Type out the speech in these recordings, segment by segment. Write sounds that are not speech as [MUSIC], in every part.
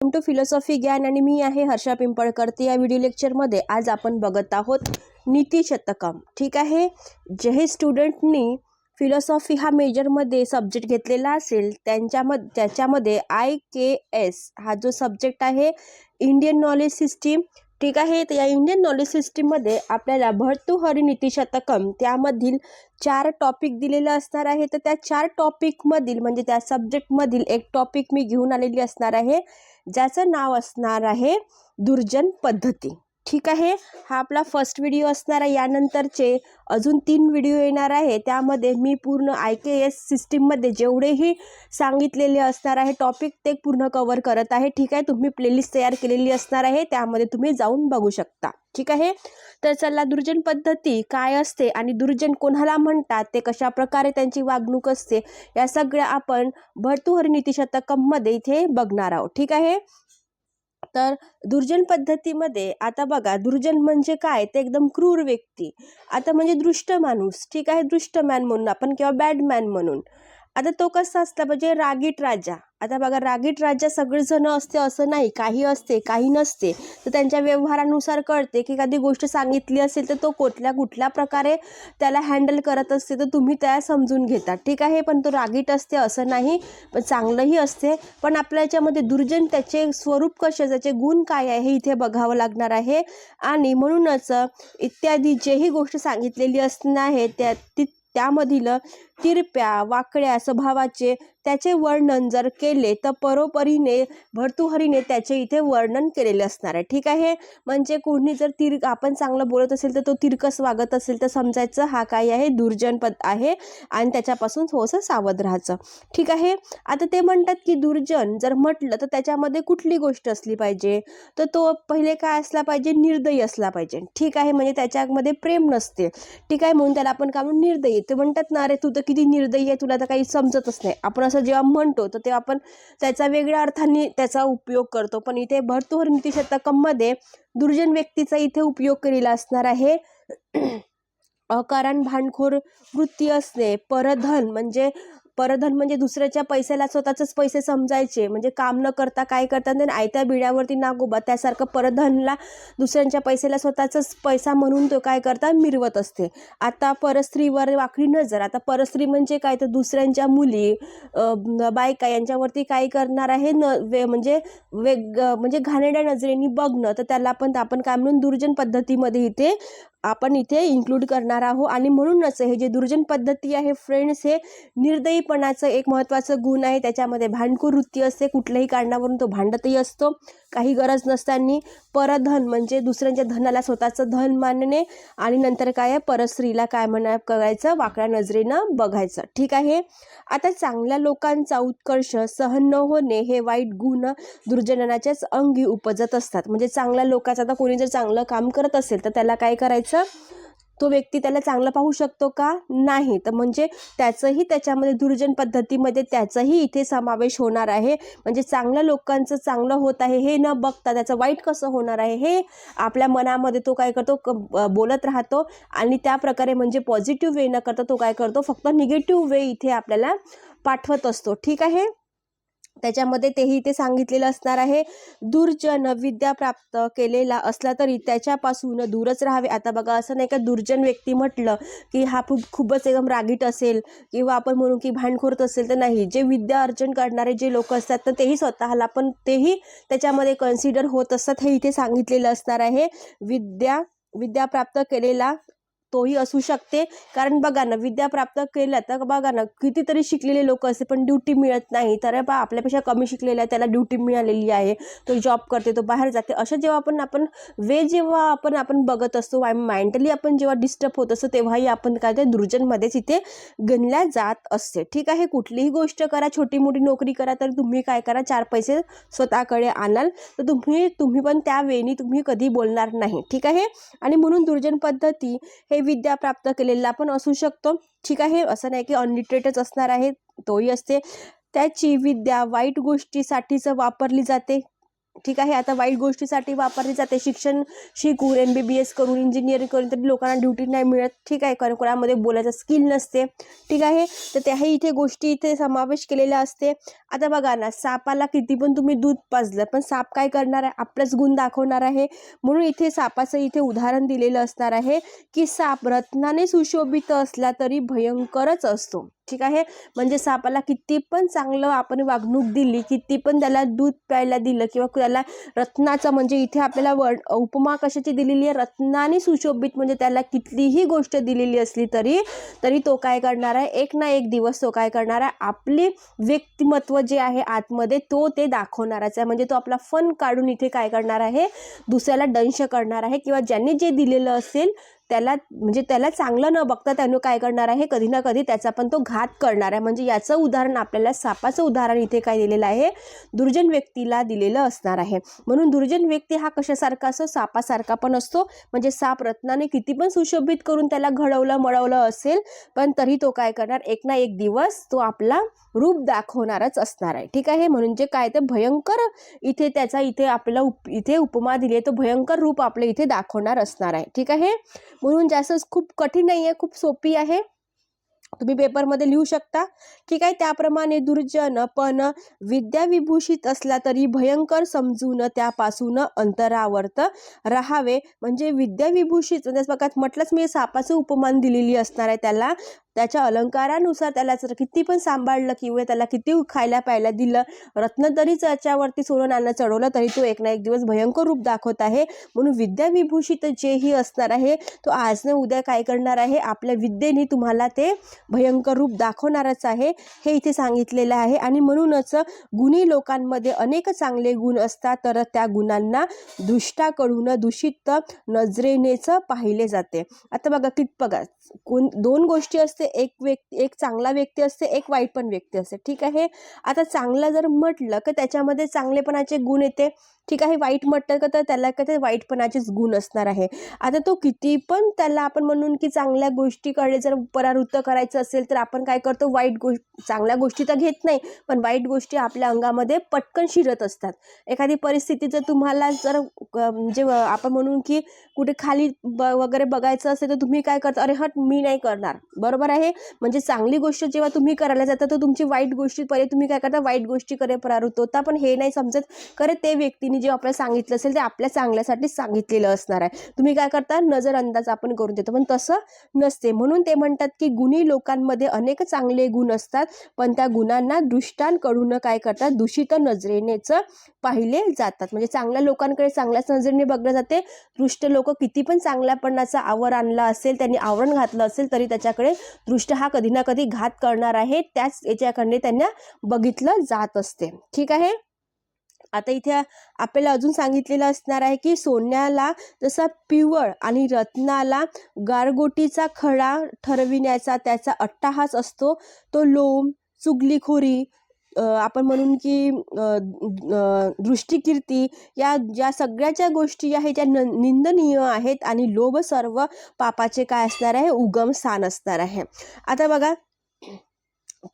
Welcome to philosophy ज्ञान आणि मी आहे हर्षा पिंपळकर. या व्हिडिओ लेक्चरमध्ये आज आपण बघत आहोत नीतीशतकम ठीक आहे? जे हे स्टुडंटनी फिलॉसॉफी हा मेजरमध्ये सब्जेक्ट घेतलेला असेल त्यांच्यामध्ये त्याच्यामध्ये आय के एस हा जो सब्जेक्ट आहे इंडियन नॉलेज सिस्टीम ठीक आहे? तर या इंडियन नॉलेज सिस्टीममध्ये आपल्याला भर्तृहरी नीतिशतकम त्यामधील चार टॉपिक दिलेलं असणार आहे. तर त्या चार टॉपिकमधील म्हणजे त्या सब्जेक्टमधील एक टॉपिक मी घेऊन आलेली असणार आहे ज्याचं नाव असणार आहे दुर्जन पद्धती. ठीक आहे. हा आपला फर्स्ट व्हिडिओ असणार आहे. यानंतरचे अजून तीन व्हिडिओ येणार आहे. त्यामध्ये मी पूर्ण आय के एस सिस्टीममध्ये जेवढेही सांगितलेले असणार आहे टॉपिक ते पूर्ण कवर करत आहे. ठीक आहे? तुम्ही प्लेलिस्ट तयार केलेली असणार आहे. त्यामध्ये तुम्ही जाऊन बघू शकता. ठीक आहे? तर चला दुर्जन पद्धती काय असते आणि दुर्जन कोणाला म्हणतात ते कशा प्रकारे त्यांची वागणूक असते या सगळ्या आपण भरतूहरनीतीशतकममध्ये इथे बघणार आहोत. ठीक आहे? तर दुर्जन पद्धतीमध्ये आता बघा दुर्जन म्हणजे काय? ते एकदम क्रूर व्यक्ती. आता म्हणजे दृष्ट माणूस ठीक आहे? दृष्ट मॅन म्हणून आपण किंवा बॅड मॅन म्हणून. आता तो कसा असला म्हणजे रागीट राजा. आता बघा रागीट राजा सगळेजण असते असं नाही. काही असते काही नसते. तर त्यांच्या व्यवहारानुसार कळते की एखादी गोष्ट सांगितली असेल तर तो कुठल्या कुठल्या प्रकारे त्याला हँडल करत असते तर तुम्ही त्या समजून घेता. ठीक आहे पण तो रागीट असते असं नाही. पण चांगलंही असते. पण आपल्या याच्यामध्ये दुर्जन त्याचे स्वरूप कसे त्याचे गुण काय आहे? हे इथे बघावं लागणार आहे. आणि म्हणूनच इत्यादी जेही गोष्ट सांगितलेली असणार आहे त्या ती त्यामधील तिरप्या वाकड्या स्वभावाचे त्याचे वर्णन जर केले तर परोपरीने भर्तृहरीने त्याचे इथे वर्णन केलेले असणार आहे. ठीक आहे? म्हणजे कोणी जर तिर आपण चांगलं बोलत असेल तर तो तिरकस वागत असेल तर समजायचं हा काय आहे दुर्जन पद आहे आणि त्याच्यापासून थोडंसं सावध राहायचं. ठीक आहे? आता ते म्हणतात की दुर्जन जर म्हटलं तर त्याच्यामध्ये कुठली गोष्ट असली पाहिजे? तर तो पहिले काय असला पाहिजे? निर्दयी असला पाहिजे. ठीक आहे? म्हणजे त्याच्यामध्ये प्रेम नसते. ठीक आहे? म्हणून त्याला आपण का म्हणून निर्दयी. ते म्हणतात ना अरे तू तर किती निर्दयी आहे तुला तर काही समजतच नाही. आपण असं जेव्हा म्हणतो तर तेव्हा आपण त्याचा वेगळ्या अर्थाने त्याचा उपयोग करतो. पण इथे भर्तृहर नीतीशतकममध्ये दुर्जन व्यक्तीचा इथे उपयोग केलेला असणार आहे. [CLEARS THROAT] अकारण भांडखोर वृत्ती असणे परधन म्हणजे परधन म्हणजे दुसऱ्याच्या पैशाला स्वतःच पैसे समजायचे. म्हणजे काम न करता काय करता आणि आयत्या बिड्यावरती नागोबा त्यासारखं परधनला दुसऱ्यांच्या पैशाला स्वतःचाच पैसा म्हणून तो काय करता? मिरवत असते. आता परस्त्रीवर वाकडी नजर. आता परस्त्री म्हणजे काय? तर दुसऱ्यांच्या मुली बायका यांच्यावरती काय करणार आहे? न वे म्हणजे वेग म्हणजे घाणेरड्या नजरेने बघणं. तर त्याला पण आपण काय म्हणून दुर्जन पद्धतीमध्ये इथे आपण इथे इन्क्लूड करणार आहोत. आणि म्हणूनच हे जे दुर्जन पद्धती आहे फ्रेंड्स हे निर्दयीपणाचं एक महत्त्वाचं गुण आहे. त्याच्यामध्ये भांडखोर वृत्ती असते. कुठल्याही कारणावरून तो भांडतही असतो. काही गरज नसताना परधन म्हणजे दुसऱ्यांच्या धनाला स्वतःचं धन मानणे आणि नंतर काय आहे? परस्त्रीला काय म्हणा करायचं? वाकड्या नजरेनं बघायचं. ठीक आहे? आता चांगल्या लोकांचा उत्कर्ष सहन न होणे हे वाईट गुण दुर्जनाच्याच अंगी उपजत असतात. म्हणजे चांगल्या लोकांचं आता कोणी जर चांगलं काम करत असेल तर त्याला काय करायचं? तो व्यक्ती त्याला चांगलं पाहू शकतो का? नाही. तर म्हणजे त्याचंही त्याच्यामध्ये दुर्जन पद्धतीमध्ये त्याचाही इथे समावेश होणार आहे. म्हणजे चांगल्या लोकांचं चांगलं होत आहे हे न बघता त्याचं वाईट कसं होणार आहे हे आपल्या मनामध्ये तो काय करतो? क बोलत राहतो आणि त्या प्रकारे म्हणजे पॉझिटिव्ह वे न करता तो काय करतो? फक्त निगेटिव्ह वे इथे आपल्याला पाठवत असतो. ठीक आहे? त्याच्यामध्ये तेही ते सांगितलेलं असणार आहे. दुर्जन विद्या प्राप्त केलेला असला तरी त्याच्यापासून दूरच राहावे. आता बघा असं नाही का दुर्जन व्यक्ती म्हटलं की हा खूप खूपच एकदम रागीट असेल किंवा आपण म्हणू की भांडखोरत असेल तर नाही. जे विद्या अर्जन करणारे जे लोक असतात तर तेही स्वतःला पण तेही त्याच्यामध्ये कन्सिडर होत असतात हे इथे सांगितलेलं असणार आहे. विद्या विद्या प्राप्त केलेला तोही असू शकते. कारण बघा ना विद्या प्राप्त केल्या तर बघा ना कितीतरी शिकलेले लोक असते पण ड्युटी मिळत नाही. तर बा आपल्यापेक्षा कमी शिकलेल्या आहे त्याला ड्युटी मिळालेली आहे. तो जॉब करते तो बाहेर जाते. अशा जेव्हा आपण आपण वे जेव्हा आपण आपण बघत असतो माइंडली आपण जेव्हा डिस्टर्ब होत असतो तेव्हाही आपण काय ते दुर्जनमध्येच इथे गणल्या जात असते. ठीक आहे? कुठलीही गोष्ट करा छोटी मोठी नोकरी करा तर तुम्ही काय करा चार पैसे स्वतःकडे आणाल. तर तुम्ही तुम्ही पण त्या वेळी तुम्ही कधी बोलणार नाही. ठीक आहे? आणि म्हणून दुर्जन पद्धती हे विद्या प्राप्त केलेला पण असू शकतो. ठीक आहे असं नाही की अनलिटरेटच असणार आहे तोही असते. त्याची विद्या वाईट गोष्टीसाठीच वापरली जाते. ठीक आहे आता वाईट गोष्टीसाठी वापरली जाते. शिक्षण शिकून एम बी बी एस करून इंजिनिअरिंग करून तरी लोकांना ड्युटी नाही मिळत. ठीक आहे कारण कोणामध्ये बोलायचं स्किल नसते. ठीक आहे तर त्याही इथे गोष्टी इथे समावेश केलेल्या असते. आता बघा ना सापाला किती पण तुम्ही दूध पाजलं पण साप काय करणार आहे? आपलंच गुण दाखवणार आहे. म्हणून इथे सापाचं इथे उदाहरण दिलेलं असणार आहे की साप रत्नाने सुशोभित असला तरी भयंकरच असतो. ठीक आहे? म्हणजे सापाला किती पण चांगलं आपण वागणूक दिली किती पण त्याला दूध प्यायला दिलं किंवा त्याला रत्नाचं म्हणजे इथे आपल्याला वड उपमा कशाची दिलेली आहे? रत्नाने सुशोभित म्हणजे त्याला कितीही गोष्ट दिलेली असली तरी तरी तो काय करणार आहे? एक ना एक दिवस तो काय करणार आहे? आपली व्यक्तिमत्व जे आहे आतमध्ये तो ते दाखवणारच आहे. म्हणजे तो आपला फन काढून इथे काय करणार आहे? दुसऱ्याला दंश करणार आहे किंवा ज्यांनी जे दिलेलं असेल त्याला म्हणजे त्याला चांगलं न बघता त्यानं काय करणार आहे कधी ना कधी त्याचा पण तो घात करणार आहे. म्हणजे याचं उदाहरण आपल्याला सापाचं उदाहरण इथे काय दिलेलं आहे? दुर्जन व्यक्तीला दिलेलं असणार आहे. म्हणून दुर्जन व्यक्ती हा कशासारखा असतो सापासारखा पण असतो. म्हणजे साप रत्नाने किती पण सुशोभित करून त्याला घडवलं मळवलं असेल पण तरी तो काय करणार? एक ना एक दिवस तो आपला रूप दाखवणारच असणार आहे. ठीक आहे? म्हणून जे काय ते भयंकर इथे त्याचा इथे आपल्याला उप इथे उपमा दिली आहे तो भयंकर रूप आपलं इथे दाखवणार असणार आहे. ठीक आहे? म्हणून जास्त खूप कठीण नाही आहे खूप सोपी आहे. तुम्ही पेपरमध्ये लिहू शकता. ठीक आहे त्याप्रमाणे दुर्जन पण विद्याविभूषित असला तरी भयंकर समजून त्यापासून अंतरावर्त राहावे. म्हणजे विद्याविभूषित म्हणजे बघा म्हटलंच मी सापाचं उपमान दिलेली असणार आहे त्याला. त्याच्या अलंकारानुसार त्याला जर किती पण सांभाळलं किंवा त्याला किती खायला प्यायला दिलं रत्न तरी त्याच्यावरती सोनं नाणं चढवलं तरी तो एक ना एक दिवस भयंकर रूप दाखवत आहे. म्हणून विद्याविभूषित जेही असणार आहे तो आज न उद्या काय करणार आहे? आपल्या विद्येने तुम्हाला ते भयंकर रूप दाखवणारच आहे. हे इथे सांगितलेलं आहे. आणि म्हणूनच गुणी लोकांमध्ये अनेक चांगले गुण असतात तर त्या गुणांना दुष्टाकडून दूषित नजरेनेच पाहिले जाते. आता बघा कित बघा कोण दोन गोष्टी असते. एक व्यक्ती एक चांगला व्यक्ती असते एक वाईट पण व्यक्ती असते. ठीक आहे? आता चांगला जर म्हटलं की त्याच्यामध्ये चांगलेपणाचे गुण येते. ठीक आहे? वाईट म्हटलं का तर त्याला का ते वाईटपणाचेच गुण असणार आहे. आता तो किती पण त्याला आपण म्हणून की चांगल्या गोष्टीकडे जर परावृत्त करायचं असेल तर आपण काय करतो? वाईट गोष्ट चांगल्या गोष्टी तर घेत नाही पण वाईट गोष्टी आपल्या अंगामध्ये पटकन शिरत असतात. एखादी परिस्थिती जर तुम्हाला जर म्हणजे आपण म्हणून की कुठे खाली ब वगैरे बघायचं असेल तर तुम्ही काय करता? अरे हट मी नाही करणार. बरोबर आहे? म्हणजे चांगली गोष्ट जेव्हा तुम्ही करायला जाता तर तुमची वाईट गोष्टी परे तुम्ही काय करता? वाईट गोष्टीकडे प्रारूत होता पण हे नाही समजत. खरं ते व्यक्तीने जे आपल्याला सांगितलं असेल ते आपल्या चांगल्यासाठी सांगितलेलं असणार आहे. तुम्ही काय करता? नजर अंदाज आपण करून देतो. पण तसं नसते. म्हणून ते म्हणतात की गुणी लोकांमध्ये अनेक चांगले गुण असतात पण त्या गुणांना दृष्टांकडून काय करतात? दूषित नजरेनेच पाहिले जातात. म्हणजे चांगल्या लोकांकडे चांगल्याच नजरेने बघलं जाते. दृष्ट लोक किती पण चांगल्यापणाचा आवर आणला असेल त्यांनी आवरण घातलं असेल तरी त्याच्याकडे दृष्ट हा कधी ना कधी घात करणार आहे. त्याच याच्याकडे त्यांना बघितलं जात असते. ठीक आहे? आता इथे आपल्याला अजून सांगितलेलं असणार आहे की सोन्याला जसा पिवळ आणि रत्नाला गारगोटीचा खडा ठरविण्याचा त्याचा अट्टाहास असतो तो लोम चुगलीखोरी आपण म्हणून की दृष्टिकीर्ती या ज्या सगळ्याच्या गोष्टी आहेत त्या न निंदनीय आहेत आणि लोभ सर्व पापाचे काय असणार आहे? उगम स्थान असणार आहे. आता बघा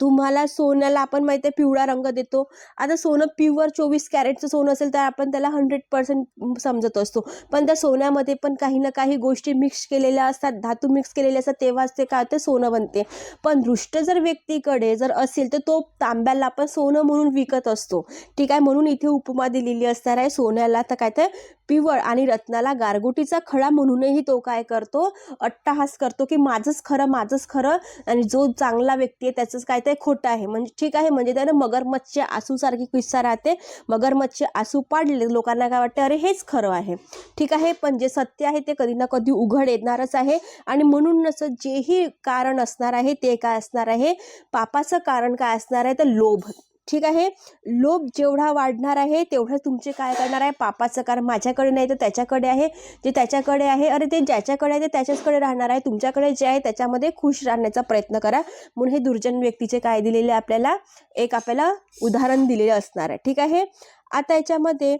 तुम्हाला सोन्याला आपण माहिती आहे पिवळा रंग देतो. आता सोनं प्युअर चोवीस कॅरेटचं सोनं असेल तर आपण त्याला हंड्रेड पर्सेंट समजत असतो. पण त्या सोन्यामध्ये पण काही ना काही गोष्टी मिक्स केलेल्या असतात. धातू मिक्स केलेले असतात तेव्हाच ते काय ते सोनं बनते. पण दृष्ट जर व्यक्तीकडे जर असेल तर तो तांब्याला आपण सोनं म्हणून विकत असतो. ठीक आहे म्हणून इथे उपमा दिलेली असणार आहे. सोन्याला तर काय तर पिवळ आणि रत्नाला गारगोटीचा खडा म्हणूनही तो काय करतो अट्टाहास करतो की माझंच खरं माझंच खरं आणि जो चांगला व्यक्ती आहे त्याचंच काय ते खोटं आहे. म्हणजे ठीक आहे म्हणजे त्यानं मगरमच्छ आसूसारखी किस्सा राहते. मगरमच्छ आसू पाडले लोकांना काय वाटते अरे हेच खरं आहे. ठीक आहे पण जे सत्य आहे ते कधी ना कधी उघड येणारच आहे. आणि म्हणूनच जेही कारण असणार आहे ते काय असणार आहे? पापाचं कारण काय असणार आहे? तर लोभ. ठीक आहे? लोभ जेवढा वाढणार आहे तेवढं तुमचे काय करणार आहे? पापाचं कारण माझ्याकडे नाही तर त्याच्याकडे आहे. जे त्याच्याकडे आहे अरे ते ज्याच्याकडे आहे ते त्याच्याचकडे राहणार आहे. तुमच्याकडे जे आहे त्याच्यामध्ये खुश राहण्याचा प्रयत्न करा. म्हणून हे दुर्जन व्यक्तीचे काय दिलेले आपल्याला? एक आपल्याला उदाहरण दिलेलं असणार आहे. ठीक आहे? आता याच्यामध्ये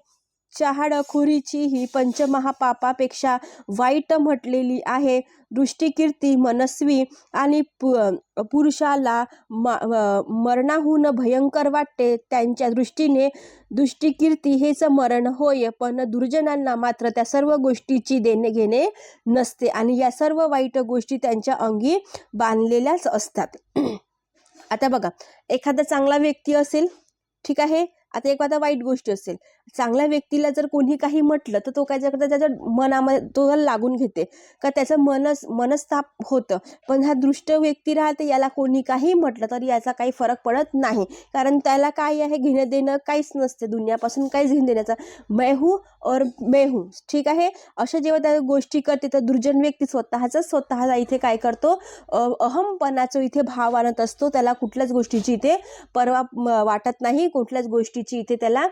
चहाडखोरीची ही पंचमहापापापेक्षा वाईट म्हटलेली आहे. दृष्टिकीर्ती मनस्वी आणि पु पुरुषाला म मरणाहून भयंकर वाटते. त्यांच्या दृष्टीने दृष्टिकीर्ती हेच मरण होय पण दुर्जनांना मात्र त्या सर्व गोष्टीची देणे घेणे नसते आणि या सर्व वाईट गोष्टी त्यांच्या अंगी बांधलेल्याच असतात. [CLEARS THROAT] आता बघा एखादा चांगला व्यक्ती असेल ठीक आहे? आता एक आता वाईट गोष्ट असेल. चांगल्या व्यक्तीला जर कोणी काही म्हटलं तर तो काय करता? त्याच्या मनामध्ये तो लागून घेते. का त्याचं मनस मनस्ताप होतं. पण हा दृष्ट व्यक्ती राहते याला कोणी काही म्हटलं तरी याचा काही फरक पडत नाही. कारण त्याला काय आहे? घेणं देणं काहीच नसते. दुनियापासून काहीच घेणं देण्याचं. मेहू और मेहू ठीक आहे? अशा जेव्हा त्या गोष्टी करते तर दुर्जन व्यक्ती स्वतःच स्वतःला इथे काय करतो? अहमपणाचा इथे भाव आणत असतो. त्याला कुठल्याच गोष्टीची इथे परवा वाटत नाही. कुठल्याच गोष्टी गोष्टीची इथे त्याला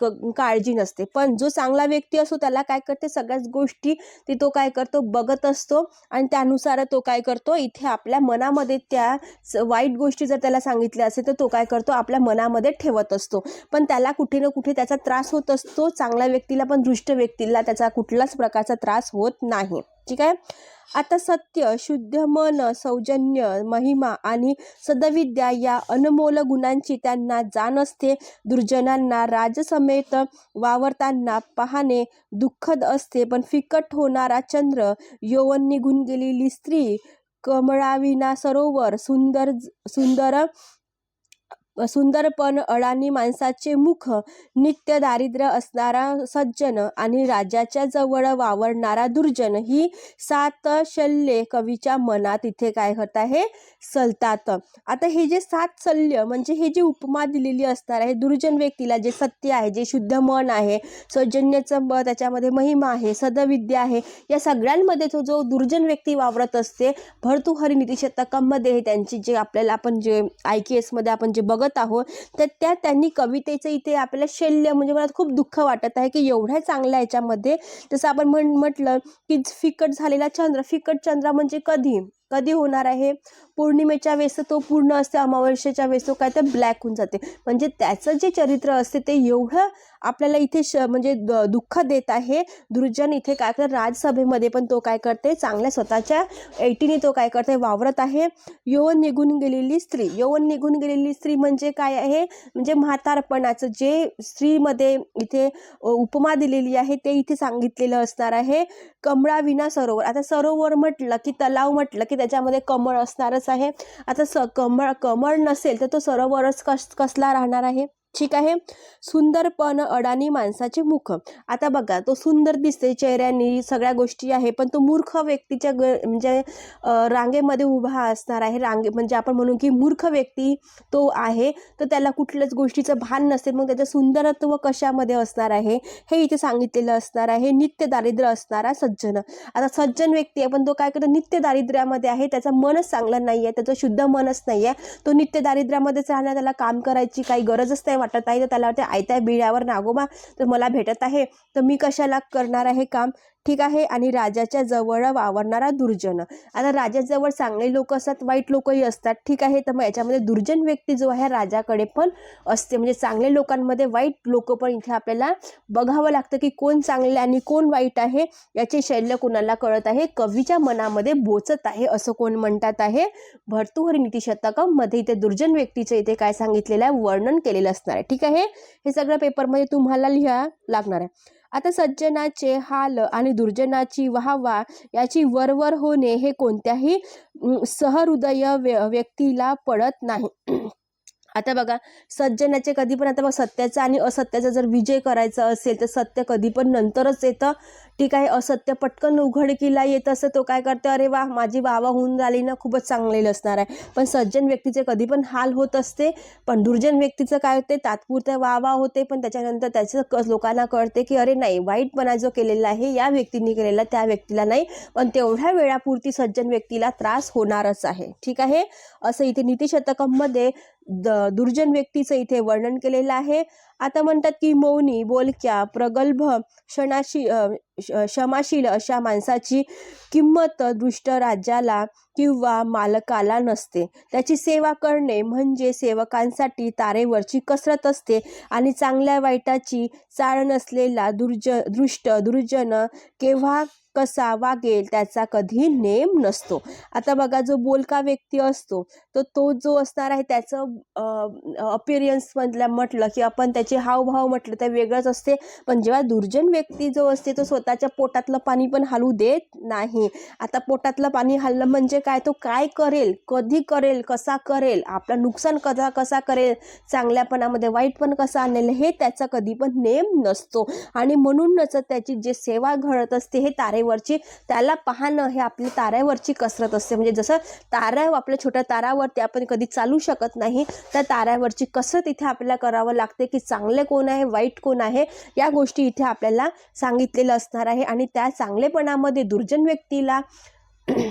क- काळजी नसते. पण जो चांगला व्यक्ती असतो त्याला काय करते? सगळ्याच गोष्टी ते तो काय करतो? बघत असतो आणि त्यानुसार तो काय करतो? इथे आपल्या मनामध्ये त्या स- वाईट गोष्टी जर त्याला सांगितल्या असेल तर तो काय करतो? आपल्या मनामध्ये ठेवत असतो. पण त्याला कुठे ना कुठे त्याचा त्रास होत असतो. चांगल्या व्यक्तीला पण दृष्ट व्यक्तीला त्याचा कुठलाच प्रकारचा त्रास होत नाही. ठीक आहे? आता सत्य शुद्ध मन सौजन्य महिमा आणि सदविद्या या अनमोल गुणांची त्यांना जाण असते. दुर्जनांना राजसमेत वावरताना पाहणे दुःखद असते. पण फिकट होणारा चंद्र यौवन निघून गेलेली स्त्री कमळाविना सरोवर सुंदर सुंदर सुंदरपण अडाणी माणसाचे मुख नित्य दारिद्र्य असणारा सज्जन आणि राजाच्या जवळ वावरणारा दुर्जन ही सात शल्ये कवीच्या मनात इथे काय होत आहे? सलतात. आता हे जे सात शल्य म्हणजे हे जे उपमा दिलेली असणार आहे दुर्जन व्यक्तीला जे सत्य आहे जे शुद्ध मन आहे सौजन्यचं ब त्याच्यामध्ये महिमा आहे सदविद्या आहे या सगळ्यांमध्ये तो जो दुर्जन व्यक्ती वावरत असते भरतुहरी हे त्यांची जे आपल्याला आपण जे आय के एसमध्ये आपण जे बघत आहोत तर त्या त्यांनी कवितेचं इथे आपल्याला शल्य म्हणजे मला खूप दुःख वाटत आहे की एवढ्या चांगल्या याच्यामध्ये जसं आपण म्हण म्हटलं की फिकट झालेला चंद्र फिकट चंद्र म्हणजे कधी? कधी होणार आहे? पौर्णिमेच्या वेळेस तो पूर्ण असते अमावस्येच्या वेळेस तो काय तर ब्लॅक होऊन जाते. म्हणजे त्याचं जे चरित्र असते ते एवढं आपल्याला इथे श म्हणजे द- दुःख देत आहे. दुर्जन इथे काय करतात राजसभेमध्ये पण तो काय करते चांगल्या स्वतःच्या ऐटीने तो काय करते वावरत आहे. यौवन निघून गेलेली स्त्री यौवन निघून गेलेली स्त्री म्हणजे काय आहे? म्हणजे म्हातारपणाचं जे स्त्रीमध्ये इथे उपमा दिलेली आहे ते इथे सांगितलेलं असणार आहे. कमळाविना सरोवर. आता सरोवर म्हटलं की तलाव म्हटलं की त्याच्यामध्ये कमळ असणारच आहे. आता स कमळ कमळ नसेल तर तो सरोवरच कस कसला राहणार आहे? ठीक आहे? सुंदरपण अडाणी माणसाचे मुख. आता बघा तो सुंदर दिसते चेहऱ्यानी सगळ्या गोष्टी आहे पण तो मूर्ख व्यक्तीच्या ग म्हणजे रांगेमध्ये उभा असणार आहे. रांगे म्हणजे आपण म्हणू की मूर्ख व्यक्ती तो आहे तर त्याला कुठल्याच गोष्टीचं भान नसेल मग त्याचं सुंदरत्व कशामध्ये असणार आहे? हे इथे सांगितलेलं असणार आहे नित्य दारिद्र्य असणारा सज्जन. आता सज्जन व्यक्ती आहे पण तो काय करतो? नित्य दारिद्र्यामध्ये आहे त्याचं मनच चांगलं नाही आहे त्याचं शुद्ध मनच नाही आहे तो नित्य दारिद्र्यामध्येच राहणार त्याला काम करायची काही गरजच नाही वाटत नाही तर त्याला वाटते आयत्या बिळ्यावर नागोबा तर मला भेटत आहे. तर मी कशाला करणार आहे काम? ठीक आहे? आणि राजाच्या जवळ वावरणारा दुर्जन. आता राजाजवळ चांगले लोक असतात वाईट लोकही असतात. ठीक आहे? तर मग याच्यामध्ये दुर्जन व्यक्ती जो आहे राजाकडे पण असते. म्हणजे चांगले लोकांमध्ये वाईट लोक पण इथे आपल्याला बघावं लागतं की कोण चांगले आणि कोण वाईट आहे याचे शैल्य कोणाला कळत आहे? कवीच्या मनामध्ये बोचत आहे असं कोण म्हणतात आहे? भर्तृहरी नीतिशतकामध्ये इथे दुर्जन व्यक्तीचं इथे काय सांगितलेलं आहे? वर्णन केलेलं असणार आहे. ठीक आहे? हे सगळं पेपरमध्ये तुम्हाला लिहा लागणार आहे. आता सज्जनाचे हाल आणि दुर्जनाची वाहवा याची वरवर होणे हे कोणत्याही सहृदय व्य व्यक्तीला पडत नाही. आता बघा सज्जनाचे कधी पण आता बघ सत्याचा आणि असत्याचा जर विजय करायचा असेल तर सत्य कधी पण नंतरच येतं. ठीक आहे असत्य पटकन उघडकीला येत असं तो काय करतो अरे वा माझी वावा होऊन झाली ना खूपच चांगलेलं असणार आहे. पण सज्जन व्यक्तीचे कधी पण हाल होत असते. पण दुर्जन व्यक्तीचं काय होते तात्पुरत्या वावा होते पण त्याच्यानंतर त्याचं क लोकांना कळते की अरे नाही वाईटपणा जो केलेला आहे या व्यक्तीने केलेला त्या व्यक्तीला नाही. पण तेवढ्या वेळापुरती सज्जन व्यक्तीला त्रास होणारच आहे. ठीक आहे? असं इथे नीतिशतकमध्ये द दुर्जन व्यक्तीचं इथे वर्णन केलेलं आहे. आता म्हणतात की मौनी बोलक्या प्रगल्भ क्षणाशी श- क्षमाशील अशा माणसाची किंमत दृष्ट राज्याला किंवा मालकाला नसते. त्याची सेवा करणे म्हणजे सेवकांसाठी तारेवरची कसरत असते आणि चांगल्या वाईटाची चाळ नसलेला दुर्ज दृष्ट दुर्जन केव्हा कसा वागेल त्याचा कधी नेम नसतो. आता बघा जो बोलका व्यक्ती असतो तर तो जो असणार आहे त्याचं अपिरियन्समधल्या म्हटलं की आपण त्याचे हावभाव म्हटलं तर वेगळंच असते. पण जेव्हा दुर्जन व्यक्ती जो असते तो स्वतःच्या पोटातलं पाणी पण हलू देत नाही. आता पोटातलं पाणी हललं म्हणजे काय? तो काय करेल? कधी करेल? कसा करेल? आपलं नुकसान कसा कसा करेल? चांगल्यापणामध्ये वाईट पण कसा आणेल? हे त्याचा कधी पण नेम नसतो. आणि म्हणूनच त्याची जे सेवा घडत असते हे तारेवरची त्याला पाहणं हे आपली ताऱ्यावरची कसरत असते. म्हणजे जसं तारा आपल्या छोट्या तारावरती आपण कधी चालू शकत नाही त्या ताऱ्यावरची कसरत इथे आपल्याला करावं लागते की चांगले कोण आहे वाईट कोण आहे या गोष्टी इथे आपल्याला सांगितलेलं असणार आहे. आणि त्या चांगलेपणामध्ये दुर्जन व्यक्तीला [CLEARS THROAT]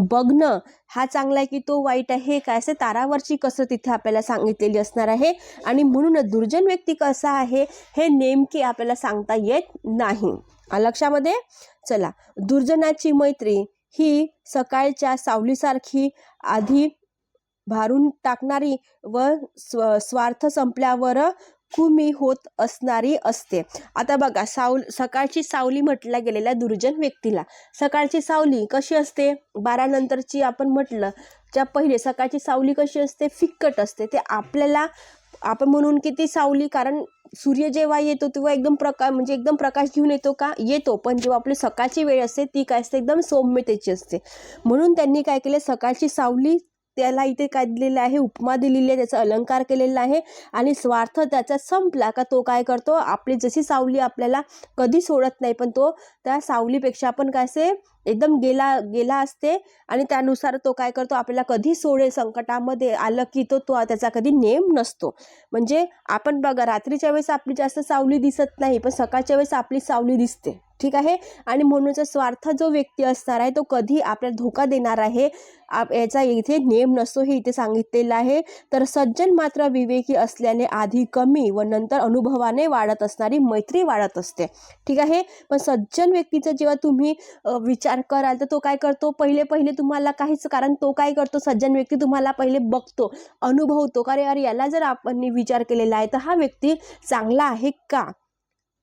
बघणं हा चांगला आहे की तो वाईट आहे हे काय असे तारावरची कसरत तिथे आपल्याला सांगितलेली असणार आहे. आणि म्हणूनच दुर्जन व्यक्ती कसा आहे हे नेमके आपल्याला सांगता येत नाही. लक्षामध्ये? चला. दुर्जनाची मैत्री ही सकाळच्या सावलीसारखी आधी भारून टाकणारी व स्व स्वार्थ संपल्यावर कुमी होत असणारी असते. आता बघा सावल सकाळची सावली म्हटल्या गेलेल्या दुर्जन व्यक्तीला. सकाळची सावली कशी असते? बारा नंतरची आपण म्हटलं त्या पहिले सकाळची सावली कशी असते? फिक्कट असते. ते आपल्याला आपण म्हणून की ती सावली कारण सूर्य जेव्हा येतो तेव्हा एकदम प्रकाश म्हणजे एकदम प्रकाश घेऊन येतो का? येतो पण जेव्हा आपली सकाळची वेळ असते ती काय असते? एकदम सौम्यतेची असते. म्हणून त्यांनी काय केले? सकाळची सावली त्याला इथे काय दिलेलं आहे? उपमा दिलेली आहे त्याचा अलंकार केलेला आहे आणि स्वार्थ त्याचा संपला. का तो काय करतो? आपली जशी सावली आपल्याला कधी सोडत नाही पण तो त्या सावलीपेक्षा आपण काय असे एकदम गेला गेला असते आणि त्यानुसार तो काय करतो आपल्याला कधी सोडेल संकटामध्ये आलं की तो तो त्याचा कधी नेम नसतो. म्हणजे आपण बघा रात्रीच्या वेळेस आपली जास्त सावली दिसत नाही पण सकाळच्या वेळेस आपली सावली दिसते. ठीक आहे? आणि म्हणूनच स्वार्थ जो व्यक्ती असणार आहे तो कधी आपल्याला धोका देणार आहे आप याचा इथे नेम नसतो हे इथे सांगितलेलं आहे. तर सज्जन मात्र विवेकी असल्याने आधी कमी व नंतर अनुभवाने वाढत असणारी मैत्री वाढत असते. ठीक आहे? पण सज्जन व्यक्तीचं जेव्हा तुम्ही विचार कार कराल तर तो काय करतो? पहिले पहिले तुम्हाला काहीच कारण तो काय करतो? सज्जन व्यक्ती तुम्हाला पहिले बघतो अनुभवतो. का अरे याला जर आपण विचार केलेला आहे तर हा व्यक्ती चांगला आहे का?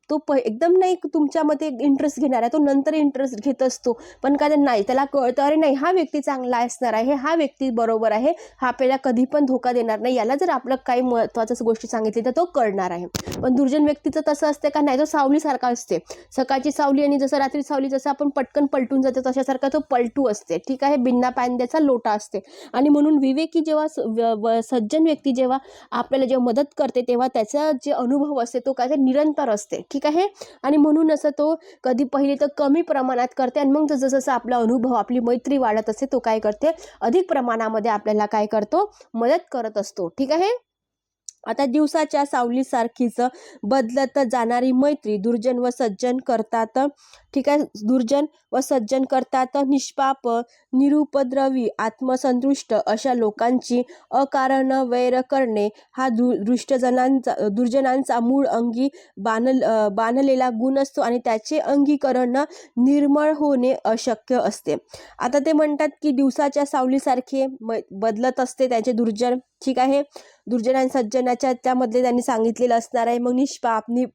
तो प एकदम नाही तुमच्यामध्ये इंटरेस्ट घेणार आहे तो नंतर इंटरेस्ट घेत असतो. पण काय नाही त्याला कळतं अरे नाही हा व्यक्ती चांगला असणार आहे हा व्यक्ती बरोबर आहे हा आपल्याला कधी पण धोका देणार नाही. याला जर आपलं काही महत्त्वाचं गोष्टी सांगितली तर तो कळणार आहे. पण दुर्जन व्यक्तीचं तसं असते का नाही तो सावलीसारखा असते. सकाळची सावली आणि जसं रात्री सावली जसं आपण पटकन पलटून जातो तशासारखा तो पलटू असते. ठीक आहे बिन्ना पांद्याचा लोटा असते. आणि म्हणून विवेकी जेव्हा स- व- सज्जन व्यक्ती जेव्हा आपल्याला जेव्हा मदत करते तेव्हा त्याचा जे अनुभव असते तो काय ते निरंतर असते. ठीक आहे? आणि म्हणून असं तो कधी पहिले तर कमी प्रमाणात करते आणि मग जसं जसं आपला अनुभव आपली मैत्री वाढत असते तो काय करते? अधिक प्रमाणामध्ये आपल्याला काय करतो? मदत करत असतो. ठीक आहे? आता दिवसाच्या सावलीसारखीच बदलत जाणारी मैत्री दुर्जन व सज्जन करतात ठीक आहे? दुर्जन व सज्जन करतात. निष्पाप निरुपद्रवी आत्मसंतुष्ट अशा लोकांची अकारण वैर करणे हा दु दुष्टजनांचा दुर्जनांचा मूळ अंगी बांध बांधलेला गुण असतो आणि त्याचे अंगीकरण निर्मळ होणे अशक्य असते. आता ते म्हणतात की दिवसाच्या सावलीसारखे बदलत असते त्याचे दुर्जन. ठीक आहे? दुर्जन आणि सज्जनाच्या त्यामधले त्यांनी सांगितलेलं असणार आहे. मग निष्पाप नि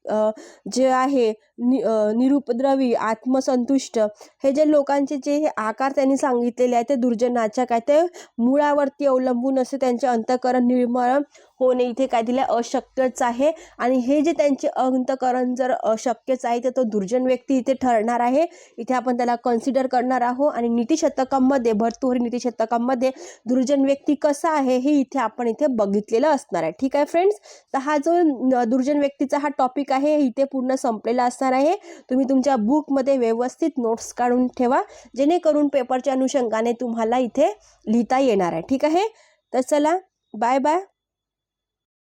जे आहे नि निरुपद्रवी आत्मसंतुष्ट. हे जे लोकांचे जे हे आकार त्यांनी सांगितलेले आहे ते दुर्जनाच्या काय ते मुळावरती अवलंबून असे त्यांचे अंतकरण निर्मळ होणे इथे काय दिलं अशक्यच आहे. आणि हे जे त्यांचे अंतकरण जर अशक्यच आहे तर तो दुर्जन व्यक्ती इथे ठरणार आहे. इथे आपण त्याला कन्सिडर करणार आहोत. आणि नीतीशतकांमध्ये भरतुहरी नीतीशतकांमध्ये दुर्जन व्यक्ती कसा आहे हे इथे आपण इथे बघितलेलं असणार आहे. ठीक आहे फ्रेंड्स तर हा जो दुर्जन व्यक्तीचा हा टॉपिक आहे हे इथे पूर्ण संपलेला असणार आहे. तुम्ही तुमच्या बुकमध्ये व्यवस्थित नोट्स काढून ठेवा. जेणेकरून पेपरच्या अनुषंगाने तुम्हाला इथे लिहिता येणार आहे. ठीक आहे? तर चला बाय बाय